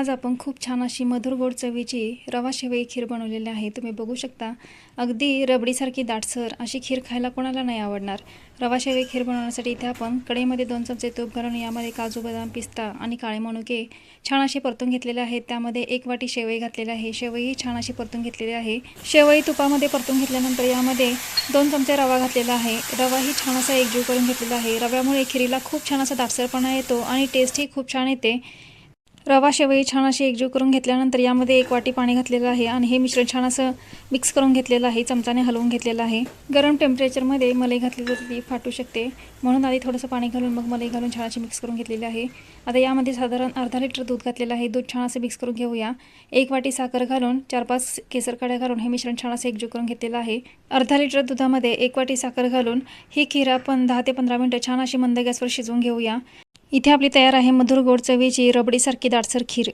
आज आपण खूप छान अशी मधुर गोड चवीची रवा शेवई खीर बनवलेली आहे. तुम्ही बघू शकता. अगदी रबडीसारखी दाटसर अशी खीर खायला कोणाला नाही आवडणार. रवा शेवई खीर बनवण्यासाठी इथे आपण कढईमध्ये दोन चमचे तूप घालून यामध्ये काजू बदाम पिस्ता आणि काळे मनुके छान असे परतून घेतलेले आहेत. त्यामध्ये एक वाटी शेवई घातलेली आहे. शेवई छान अशी परतून घेतलेली आहे. शेवई तुपामध्ये परतून घेतल्यानंतर यामध्ये दोन चमचे रवा घातलेला आहे. रवा ही छान असा एकजीव करून घेतलेला आहे. रव्यामुळे खिरीला खूप छान असा दाटसरपणा येतो आणि टेस्टही खूप छान येते. रवा शेवई छान अशी एकजीव करून घेतल्यानंतर यामध्ये एक वाटी पाणी घातलेलं आहे आणि हे मिश्रण छान असं मिक्स करून घेतलेलं आहे. चमचाने हलवून घेतलेलं आहे. गरम टेम्परेचरमध्ये मलाई घातली तर ती फाटू शकते. म्हणून आधी थोडंसं पाणी घालून मग मलाई घालून छान अशी मिक्स करून घेतलेली आहे. आता यामध्ये साधारण अर्धा लिटर दूध घातलेलं आहे. दूध छान असं मिक्स करून घेऊया. एक वाटी साखर घालून चार पाच केसर काड्या घालून हे मिश्रण छान असं एकजीव करून घेतलेलं आहे. अर्धा लिटर दुधामध्ये एक वाटी साखर घालून ही खीर आपण दहा ते पंधरा मिनटं छान अशी मंद गॅसवर शिजवून घेऊया. इथे आपली तयार आहे मधुर गोड चवीची रबडीसारखी दाटसर खीर.